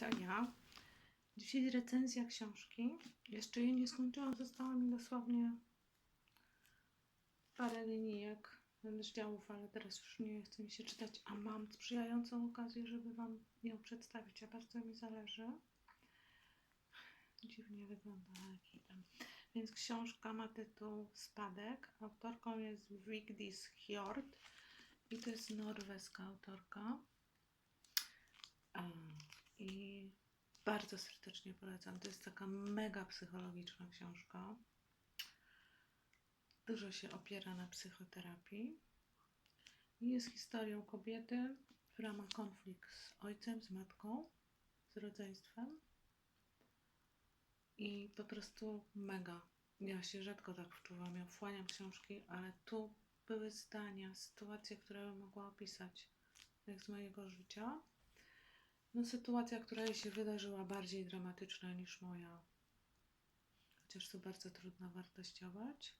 Ja. Dzisiaj recenzja książki. Jeszcze jej nie skończyłam. Została mi dosłownie parę linijek rozdziałów, ale teraz już nie chce mi się czytać, a mam sprzyjającą okazję, żeby Wam ją przedstawić, a bardzo mi zależy. Dziwnie wygląda ekipem. Więc książka ma tytuł Spadek. Autorką jest Vigdis Hjord i to jest norweska autorka. Em, I bardzo serdecznie polecam. To jest taka mega psychologiczna książka. Dużo się opiera na psychoterapii. I jest historią kobiety, która ma konflikt z ojcem, z matką, z rodzeństwem. I po prostu mega. Ja się rzadko tak wczuwam. Ja wchłaniam książki, ale tu były zdania, sytuacje, które bym mogła opisać jak z mojego życia. No, sytuacja, która jej się wydarzyła, bardziej dramatyczna niż moja. Chociaż to bardzo trudno wartościować.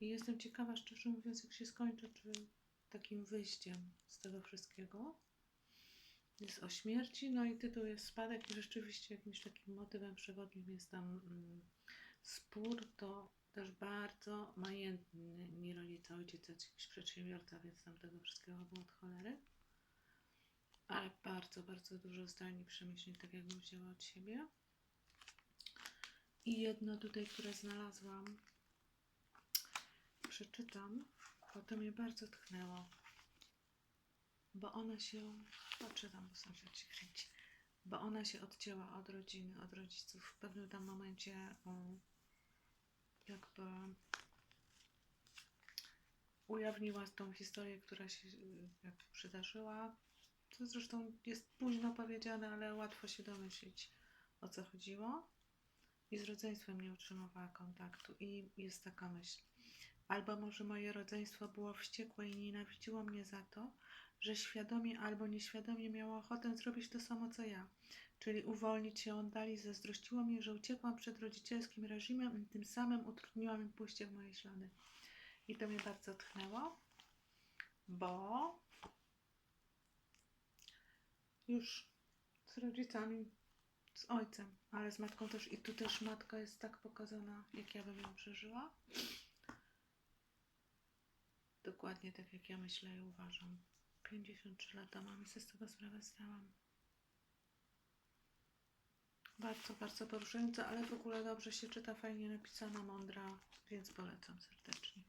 I jestem ciekawa, szczerze mówiąc, jak się skończy, czy takim wyjściem z tego wszystkiego. Jest o śmierci, no i tytuł jest Spadek i rzeczywiście jakimś takim motywem przewodnim jest tam mm, spór, to też bardzo majętny, nie rodzice, ojciec, jakiś przedsiębiorca, więc tam tego wszystkiego było od cholery. Ale bardzo, bardzo dużo zdań i przemyśleń, tak jakbym wzięła od siebie. I jedno tutaj, które znalazłam, przeczytam, bo to mnie bardzo tknęło. Bo ona się, poczytam, bo sąsiad się kręci, bo ona się odcięła od rodziny, od rodziców. W pewnym tam momencie jakby ujawniła tą historię, która się jakby przydarzyła. To zresztą jest późno powiedziane, ale łatwo się domyślić, o co chodziło. I z rodzeństwem nie utrzymywała kontaktu. I jest taka myśl. Albo może moje rodzeństwo było wściekłe i nienawidziło mnie za to, że świadomie albo nieświadomie miało ochotę zrobić to samo co ja, czyli uwolnić się od dali. Zazdrościło mnie, że uciekłam przed rodzicielskim reżimem i tym samym utrudniłam im pójście w moje ślady. I to mnie bardzo tchnęło, bo już z rodzicami, z ojcem, ale z matką też. I tu też matka jest tak pokazana, jak ja bym ją przeżyła. Dokładnie tak, jak ja myślę i uważam. 53 lata mam i sobie z tego sprawę zdałam. Bardzo, bardzo poruszająca, ale w ogóle dobrze się czyta, fajnie napisana, mądra, więc polecam serdecznie.